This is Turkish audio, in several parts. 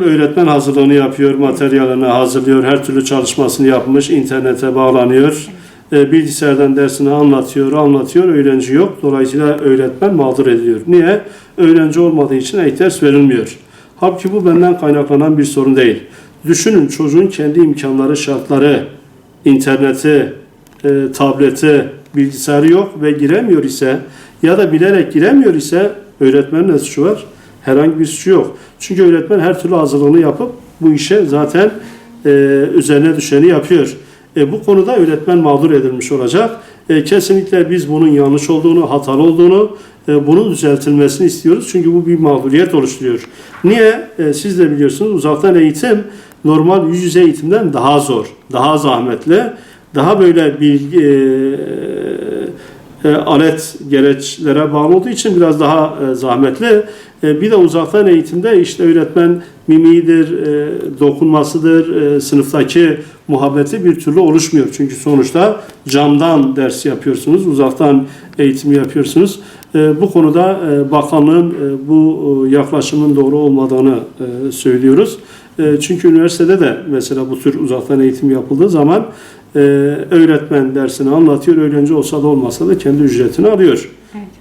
Öğretmen hazırlığını yapıyor, materyalini hazırlıyor, her türlü çalışmasını yapmış, internete bağlanıyor, e, bilgisayardan dersini anlatıyor, anlatıyor, öğrenci yok. Dolayısıyla öğretmen mağdur ediliyor. Niye? Öğrenci olmadığı için ek ders verilmiyor. Halbuki bu benden kaynaklanan bir sorun değil. Düşünün çocuğun kendi imkanları, şartları, interneti, e, tableti, bilgisayarı yok ve giremiyor ise ya da bilerek giremiyor ise öğretmenin ne suçu var? Herhangi bir suçu yok. Çünkü öğretmen her türlü hazırlığını yapıp bu işe zaten e, üzerine düşeni yapıyor. E, bu konuda öğretmen mağdur edilmiş olacak. E, kesinlikle biz bunun yanlış olduğunu, hatalı olduğunu, e, bunun düzeltilmesini istiyoruz. Çünkü bu bir mağduriyet oluşturuyor. Niye? E, siz de biliyorsunuz uzaktan eğitim normal yüz yüze eğitimden daha zor, daha zahmetli, daha böyle bilgi, e, e, alet gereçlere bağlı olduğu için biraz daha e, zahmetli. E, bir de uzaktan eğitimde işte öğretmen mimiğidir, e, dokunmasıdır, e, sınıftaki muhabbeti bir türlü oluşmuyor. Çünkü sonuçta camdan ders yapıyorsunuz, uzaktan eğitim yapıyorsunuz. Bu konuda bakanlığın bu yaklaşımın doğru olmadığını söylüyoruz. Çünkü üniversitede de mesela bu tür uzaktan eğitim yapıldığı zaman öğretmen dersini anlatıyor, öğrenci olsa da olmasa da kendi ücretini alıyor.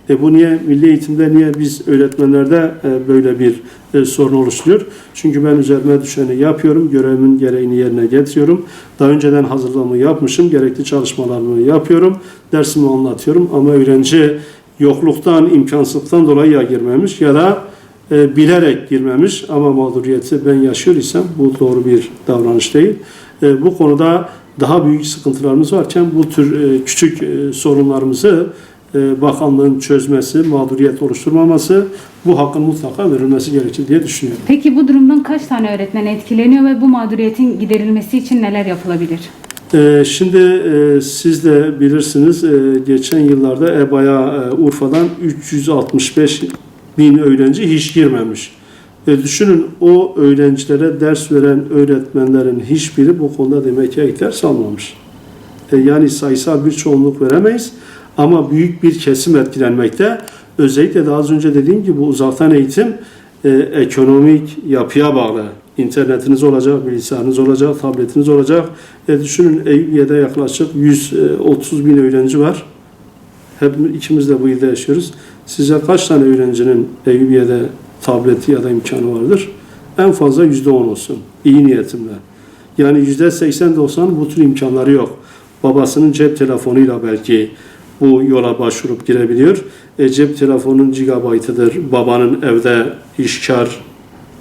E bu niye milli eğitimde niye biz öğretmenlerde e, böyle bir e, sorun oluşturuyor? Çünkü ben üzerime düşeni yapıyorum, görevimin gereğini yerine getiriyorum. Daha önceden hazırlığımı yapmışım, gerekli çalışmalarımı yapıyorum, dersimi anlatıyorum ama öğrenci yokluktan, imkansızlıktan dolayı ya girmemiş ya da e, bilerek girmemiş ama mağduriyeti ben yaşıyor isem bu doğru bir davranış değil. Bu konuda daha büyük sıkıntılarımız varken bu tür küçük sorunlarımızı bakanlığın çözmesi, mağduriyet oluşturmaması bu hakkın mutlaka verilmesi gerekir diye düşünüyorum. Peki bu durumdan kaç tane öğretmen etkileniyor ve bu mağduriyetin giderilmesi için neler yapılabilir? Ee, Şimdi e, siz de bilirsiniz e, geçen yıllarda EBA'ya e, Urfa'dan 365 bin öğrenci hiç girmemiş. E, Düşünün o öğrencilere ders veren öğretmenlerin hiçbiri bu konuda demek ki ders almamış. E, Yani sayısal bir çoğunluk veremeyiz ama büyük bir kesim etkilenmekte. Özellikle de az önce dediğim gibi bu uzaktan eğitim e, ekonomik yapıya bağlı. İnternetiniz olacak, bilgisayarınız olacak, tabletiniz olacak. E, düşünün Eyüpiye'de yaklaşık 130 bin öğrenci var. Hep ikimiz de bu ilde yaşıyoruz. Sizce kaç tane öğrencinin Eyüpiye'de tableti ya da imkanı vardır? En fazla yüzde on olsun. İyi niyetimle. Yani yüzde seksen doksan bu tür imkanları yok. Babasının cep telefonuyla belki bu yola başvurup girebiliyor. E, cep telefonun gigabaytıdır. Babanın evde işkar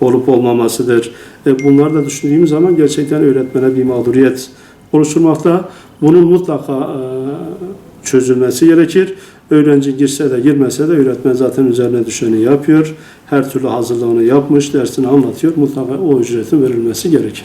olup olmamasıdır. E, bunları da düşündüğümüz zaman gerçekten öğretmene bir mağduriyet oluşturmakta. Bunun mutlaka e, çözülmesi gerekir. Öğrenci girse de girmese de öğretmen zaten üzerine düşeni yapıyor. Her türlü hazırlığını yapmış, dersini anlatıyor. Mutlaka o ücretin verilmesi gerekir.